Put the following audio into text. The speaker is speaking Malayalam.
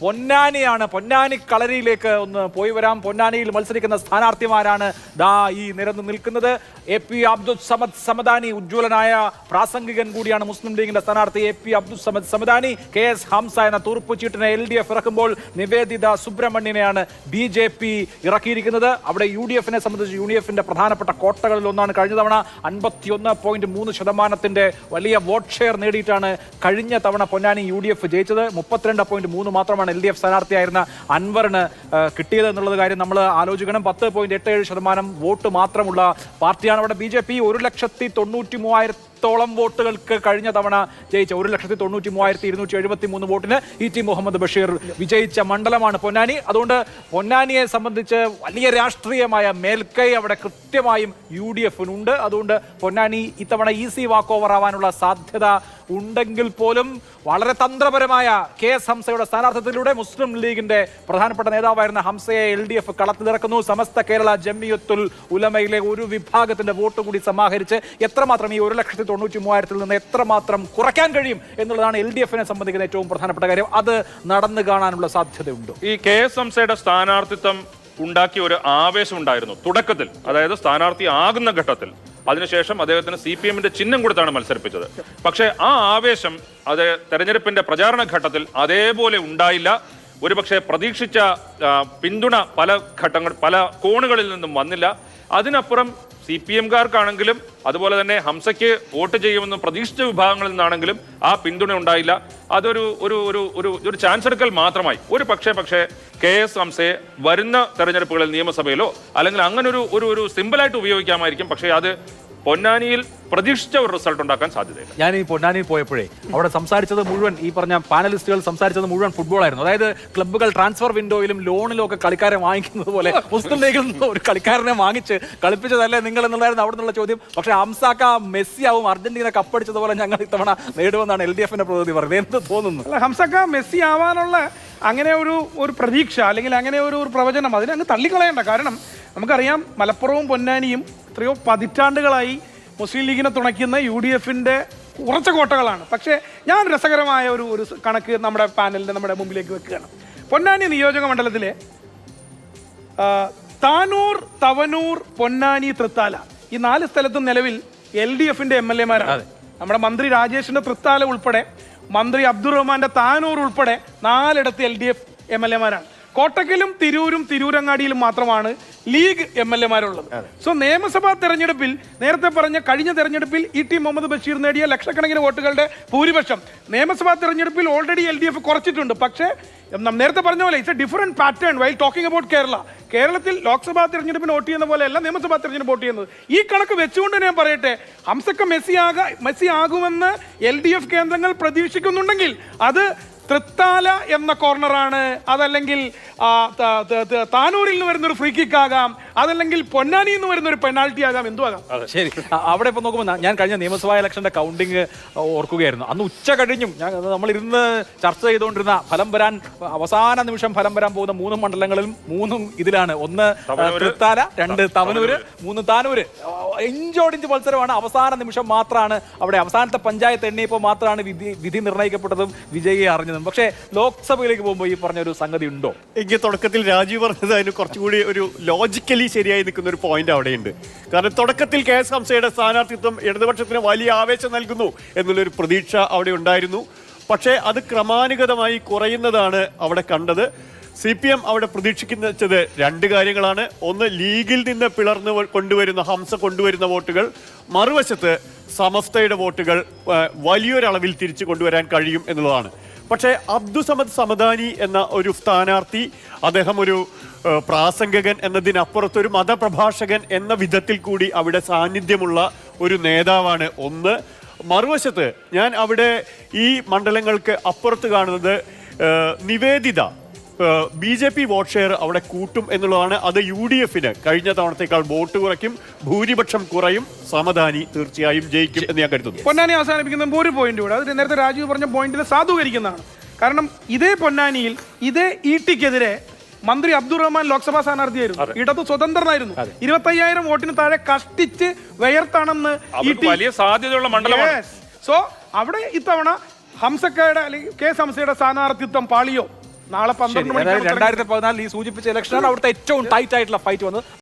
പൊന്നാനിയാണ്. പൊന്നാനി കളരിയിലേക്ക് ഒന്ന് പോയി വരാം. പൊന്നാനിയിൽ മത്സരിക്കുന്ന സ്ഥാനാർത്ഥിമാരാണ് ദാ ഈ നിരന്ന് നിൽക്കുന്നത്. എ പി അബ്ദുൽ സമദ് സമദാനി ഉജ്ജ്വലനായ പ്രാസംഗികൻ കൂടിയാണ് മുസ്ലിം ലീഗിന്റെ സ്ഥാനാർത്ഥി A P Abdul Samad Samadani. K S Hamza എന്ന തുറുപ്പുചീട്ടിനെ എൽ ഡി എഫ് ഇറക്കുമ്പോൾ നിവേദിത സുബ്രഹ്മണ്യനെയാണ് ബി ജെ പി ഇറക്കിയിരിക്കുന്നത്. അവിടെ യു ഡി എഫിനെ സംബന്ധിച്ച് യു ഡി എഫിന്റെ പ്രധാനപ്പെട്ട കോട്ടകളിൽ ഒന്നാണ് കഴിഞ്ഞ തവണ അൻപത്തിയൊന്ന് പോയിന്റ് മൂന്ന് ശതമാനത്തിന്റെ വലിയ വോട്ട് ഷെയർ നേടിയിട്ടാണ് കഴിഞ്ഞ തവണ പൊന്നാനി യു ഡി എഫ് ജയിച്ചത്. മുപ്പത്തിരണ്ട് പോയിന്റ് മൂന്ന് മാത്രമാണ് എൽ ഡി എഫ് സ്ഥാനാർത്ഥിയായിരുന്ന അൻവറിന് കിട്ടിയത് എന്നുള്ളത് കാര്യം നമ്മൾ ആലോചിക്കണം. പത്ത് പോയിന്റ് എട്ട് ഏഴ് ശതമാനം വോട്ട് മാത്രമുള്ള പാർട്ടിയാണ് അവിടെ ബി ജെ പി. ഒരു ലക്ഷത്തി തൊണ്ണൂറ്റി മൂവായിരത്തോളം വോട്ടുകൾക്ക് കഴിഞ്ഞ തവണ ജയിച്ച ഒരു ലക്ഷത്തി തൊണ്ണൂറ്റി മൂവായിരത്തി ഇരുന്നൂറ്റി എഴുപത്തി മൂന്ന് വോട്ടിന് ഇ ടി മുഹമ്മദ് ബഷീർ വിജയിച്ച മണ്ഡലമാണ് പൊന്നാനി. അതുകൊണ്ട് പൊന്നാനിയെ സംബന്ധിച്ച് വലിയ രാഷ്ട്രീയമായ മേൽക്കൈ അവിടെ കൃത്യമായും യു ഡി എഫിനുണ്ട് അതുകൊണ്ട് പൊന്നാനി ഇത്തവണ ഈസി വാക്ക് ഓവർ ആവാനുള്ള സാധ്യത ഉണ്ടെങ്കിൽ പോലും വളരെ തന്ത്രപരമായ കെ എസ് ഹംസയുടെ സ്ഥാനാർത്ഥിത്വത്തിലൂടെ മുസ്ലിം ലീഗിന്റെ പ്രധാനപ്പെട്ട നേതാവായിരുന്ന ഹംസയെ എൽ ഡി എഫ് കളത്തിലിറക്കുന്നു സമസ്ത കേരള ജമിയത്തുൽ ഉലമയിലെ ഒരു വിഭാഗത്തിന്റെ വോട്ട് കൂടി സമാഹരിച്ച് എത്രമാത്രം ഈ ഒരു ലക്ഷത്തി തൊണ്ണൂറ്റി മൂവായിരത്തിൽ നിന്ന് എത്രമാത്രം കുറയ്ക്കാൻ കഴിയും എന്നുള്ളതാണ് എൽ ഡി എഫിനെ സംബന്ധിക്കുന്ന ഏറ്റവും പ്രധാനപ്പെട്ട കാര്യം. അത് നടന്നു കാണാനുള്ള സാധ്യതയുണ്ട്. ഈ കെ എസ് ഹംസയുടെ സ്ഥാനാർത്ഥിത്വം ഉണ്ടാക്കിയ ഒരു ആവേശം ഉണ്ടായിരുന്നു. തുടക്കത്തിൽ അതായത് സ്ഥാനാർത്ഥി ആകുന്ന ഘട്ടത്തിൽ. അതിനുശേഷം അദ്ദേഹത്തിന് സി പി എമ്മിന്റെ ചിഹ്നം കൊടുത്താണ് മത്സരിപ്പിച്ചത്. പക്ഷേ ആ ആവേശം അത് തെരഞ്ഞെടുപ്പിന്റെ പ്രചാരണ ഘട്ടത്തിൽ അതേപോലെ ഉണ്ടായില്ല. ഒരുപക്ഷെ പ്രതീക്ഷിച്ച പിന്തുണ പല ഘട്ടങ്ങൾ പല കോണുകളിൽ നിന്നും വന്നില്ല. അതിനപ്പുറം സി പി എംകാർക്കാണെങ്കിലും അതുപോലെ തന്നെ ഹംസയ്ക്ക് വോട്ട് ചെയ്യുമെന്ന് പ്രതീക്ഷിച്ച വിഭാഗങ്ങളിൽ നിന്നാണെങ്കിലും ആ പിന്തുണ ഉണ്ടായില്ല. അതൊരു ഒരു ഒരു ഒരു ഒരു ചാൻസ് എടുക്കൽ മാത്രമായി. ഒരു പക്ഷേ പക്ഷേ കെ എസ് ഹംസയെ വരുന്ന തെരഞ്ഞെടുപ്പുകളിൽ നിയമസഭയിലോ അല്ലെങ്കിൽ അങ്ങനെ ഒരു ഒരു ഒരു സിമ്പിളായിട്ട് ഉപയോഗിക്കാമായിരിക്കും. പക്ഷേ അത് പൊന്നാനിയിൽ പ്രതീക്ഷിച്ച ഒരു റിസൾട്ട് ഉണ്ടാക്കാൻ സാധ്യതയില്ല. ഞാൻ ഈ പൊന്നാനിയിൽ പോയപ്പോഴേ അവിടെ സംസാരിച്ചത് മുഴുവൻ ഈ പറഞ്ഞ പാനലിസ്റ്റുകൾ സംസാരിച്ചത് മുഴുവൻ ഫുട്ബോൾ ആയിരുന്നു. അതായത് ക്ലബ്ബുകൾ ട്രാൻസ്ഫർ വിൻഡോയിലും ലോണിലും ഒക്കെ കളിക്കാരെ വാങ്ങിക്കുന്നത് പോലെ മുസ്ലിം ലീഗിൽ നിന്ന് ഒരു കളിക്കാരനെ വാങ്ങിച്ച് കളിപ്പിച്ചതല്ലേ നിങ്ങൾ എന്നുള്ളതായിരുന്നു അവിടെ നിന്നുള്ള ചോദ്യം. പക്ഷെ അംസാക്ക മെസ്സിയാവും അർജന്റീന കപ്പടിച്ചതുപോലെ ഞങ്ങൾ ഇത്തവണ നേടുമെന്നാണ് എൽ ഡി എഫിന്റെ പ്രതിനിധി പറഞ്ഞത് എന്ത് തോന്നുന്നു? അല്ല ഹംസക്ക മെസ്സി ആവാനുള്ള അങ്ങനെ ഒരു ഒരു പ്രതീക്ഷ അല്ലെങ്കിൽ അങ്ങനെ ഒരു ഒരു പ്രവചനം അതിനെ അങ്ങ് തള്ളിക്കളയണ്ട. കാരണം നമുക്കറിയാം മലപ്പുറവും പൊന്നാനിയും എത്രയോ പതിറ്റാണ്ടുകളായി മുസ്ലിം ലീഗിനെ തുണയ്ക്കുന്ന യു ഡി എഫിന്റെ ഉറച്ച കോട്ടകളാണ്. പക്ഷേ ഞാൻ രസകരമായ ഒരു ഒരു കണക്ക് നമ്മുടെ പാനലിന്റെ നമ്മുടെ മുമ്പിലേക്ക് വെക്കുകയാണ്. പൊന്നാനി നിയോജക മണ്ഡലത്തിലെ താനൂർ തവനൂർ പൊന്നാനി തൃത്താല ഈ നാല് സ്ഥലത്തും നിലവിൽ എൽ ഡി എഫിന്റെ എം എൽ എമാരാണ്. നമ്മുടെ മന്ത്രി രാജേഷിന്റെ തൃത്താല ഉൾപ്പെടെ മന്ത്രി അബ്ദുറഹ്മാന്റെ താനൂർ ഉൾപ്പെടെ നാലിടത്ത് L D F M L എമാരാണ് കോട്ടക്കലും തിരൂരും തിരൂരങ്ങാടിയിലും മാത്രമാണ് ലീഗ് എം എൽ എമാരുള്ളത്. സോ നിയമസഭാ തെരഞ്ഞെടുപ്പിൽ നേരത്തെ പറഞ്ഞ കഴിഞ്ഞ തെരഞ്ഞെടുപ്പിൽ ഇ ടി മുഹമ്മദ് ബഷീർ നേടിയ ലക്ഷക്കണക്കിന് വോട്ടുകളുടെ ഭൂരിപക്ഷം നിയമസഭാ തെരഞ്ഞെടുപ്പിൽ ഓൾറെഡി എൽ ഡി എഫ് കുറച്ചിട്ടുണ്ട്. പക്ഷേ നേരത്തെ പറഞ്ഞ പോലെ it's a different pattern while talking about Kerala കേരളത്തിൽ ലോക്സഭാ തെരഞ്ഞെടുപ്പിന് വോട്ട് ചെയ്യുന്ന പോലെയല്ല നിയമസഭാ തെരഞ്ഞെടുപ്പ് വോട്ട് ചെയ്യുന്നത്. ഈ കണക്ക് വെച്ചുകൊണ്ട് ഞാൻ പറയട്ടെ ഹംസക്ക മെസ്സി ആകാ മെസ്സി ആകുമെന്ന് എൽ ഡി എഫ് കേന്ദ്രങ്ങൾ പ്രതീക്ഷിക്കുന്നുണ്ടെങ്കിൽ അത് തൃത്താല എന്ന കോർണറാണ് അതല്ലെങ്കിൽ താനൂരിൽ നിന്ന് വരുന്നൊരു ഫ്രീ കിക്ക് ആകാം. അതല്ലെങ്കിൽ പൊന്നാനി എന്ന് വരുന്ന ഒരു പെനാൽറ്റി ആകാം എന്തു ആകാം. ശരി. അ- അവിടെ ഇപ്പൊ നോക്കുമ്പോൾ ഞാൻ കഴിഞ്ഞ നിയമസഭാ ഇലക്ഷന്റെ കൗണ്ടിങ് ഓർക്കുകയായിരുന്നു. അന്ന് ഉച്ച കഴിഞ്ഞും ഞാൻ നമ്മൾ ഇരുന്ന് ചർച്ച ചെയ്തുകൊണ്ടിരുന്ന ഫലം വരാൻ അവസാന നിമിഷം ഫലം വരാൻ പോകുന്ന മൂന്ന് മണ്ഡലങ്ങളിലും മൂന്നും ഇതിലാണ്. ഒന്ന് തവനൂര്, തൃത്താല രണ്ട് തവനൂര് മൂന്ന് താനൂര്. ഇഞ്ചോടിഞ്ച് മത്സരമാണ്. അവസാന നിമിഷം മാത്രമാണ് അവിടെ അവസാനത്തെ പഞ്ചായത്ത് എണ്ണിയപ്പോൾ മാത്രമാണ് വിധി വിധി നിർണയിക്കപ്പെട്ടതും വിജയിയെ അറിഞ്ഞതും. പക്ഷേ ലോക്സഭയിലേക്ക് പോകുമ്പോൾ ഈ പറഞ്ഞ ഒരു സംഗതി ഉണ്ടോ? എനിക്ക് തുടക്കത്തിൽ രാജീവ് പറഞ്ഞത് അതിന് കുറച്ചുകൂടി ഒരു ലോജിക്കലി ശരിയായി നിൽക്കുന്ന ഒരു പോയിന്റ് അവിടെയുണ്ട്. കാരണം തുടക്കത്തിൽ കെ എസ് ഹംസയുടെ സ്ഥാനാർത്ഥിത്വം ഇടതുപക്ഷത്തിന് വലിയ ആവേശം നൽകുന്നു എന്നുള്ളൊരു പ്രതീക്ഷ അവിടെ ഉണ്ടായിരുന്നു. പക്ഷേ അത് ക്രമാനുഗതമായി കുറയുന്നതാണ് അവിടെ കണ്ടത്. സി പി എം അവിടെ പ്രതീക്ഷിക്കുന്നത് രണ്ട് കാര്യങ്ങളാണ്. ഒന്ന് ലീഗിൽ നിന്ന് പിളർന്ന് കൊണ്ടുവരുന്ന ഹംസ കൊണ്ടുവരുന്ന വോട്ടുകൾ. മറുവശത്ത് സമസ്തയുടെ വോട്ടുകൾ വലിയൊരളവിൽ തിരിച്ചു കൊണ്ടുവരാൻ കഴിയും എന്നുള്ളതാണ്. പക്ഷേ അബ്ദുസമദ് സമദാനി എന്ന ഒരു സ്ഥാനാർത്ഥി അദ്ദേഹം ഒരു പ്രാസംഗകൻ എന്നതിനപ്പുറത്തൊരു മതപ്രഭാഷകൻ എന്ന വിധത്തിൽ കൂടി അവിടെ സാന്നിധ്യമുള്ള ഒരു നേതാവാണ് ഒന്ന്. മറുവശത്ത് ഞാൻ അവിടെ ഈ മണ്ഡലങ്ങൾക്ക് അപ്പുറത്ത് കാണുന്നത് Niveditha B J P vote share അവിടെ കൂട്ടും എന്നുള്ളതാണ്. അത് യു ഡി എഫിന് കഴിഞ്ഞ തവണത്തേക്കാൾ വോട്ട് കുറയ്ക്കും ഭൂരിപക്ഷം കുറയും സമധാനി തീർച്ചയായും ജയിക്കും എന്ന് ഞാൻ കരുതുന്നു. പൊന്നാനി അവസാനിപ്പിക്കുന്ന ഒരു പോയിന്റ് കൂടെ. അത് നേരത്തെ രാജീവ് പറഞ്ഞ പോയിന്റിനെ സാധൂകരിക്കുന്നതാണ്. കാരണം ഇതേ പൊന്നാനിയിൽ ഇതേ ഈട്ടിക്കെതിരെ മന്ത്രി അബ്ദുറഹ്മാൻ ലോക്സഭാ സ്ഥാനാർത്ഥിയായിരുന്നു. ഇടത് സ്വതന്ത്രനായിരുന്നു. ഇരുപത്തി അയ്യായിരം വോട്ടിന് താഴെ കഷ്ടിച്ച് വയർത്താണെന്ന് വലിയ സാധ്യതയുള്ള മണ്ഡലമാണ്. സോ അവിടെ ഇത്തവണ ഹംസക്കയുടെ അല്ലെങ്കിൽ കെ എസ് ഹംസയുടെ സ്ഥാനാർത്ഥിത്വം പാളിയോ? നാളെ പന്ത്രണ്ട് മണി മണിക്ക് രണ്ടായിരത്തി പതിനാലിൽ ഈ സൂചിപ്പിച്ച ഇലക്ഷനാണ് അവിടുത്തെ ഏറ്റവും ടൈറ്റ് ആയിട്ടുള്ള ഫൈറ്റ് വന്നത്.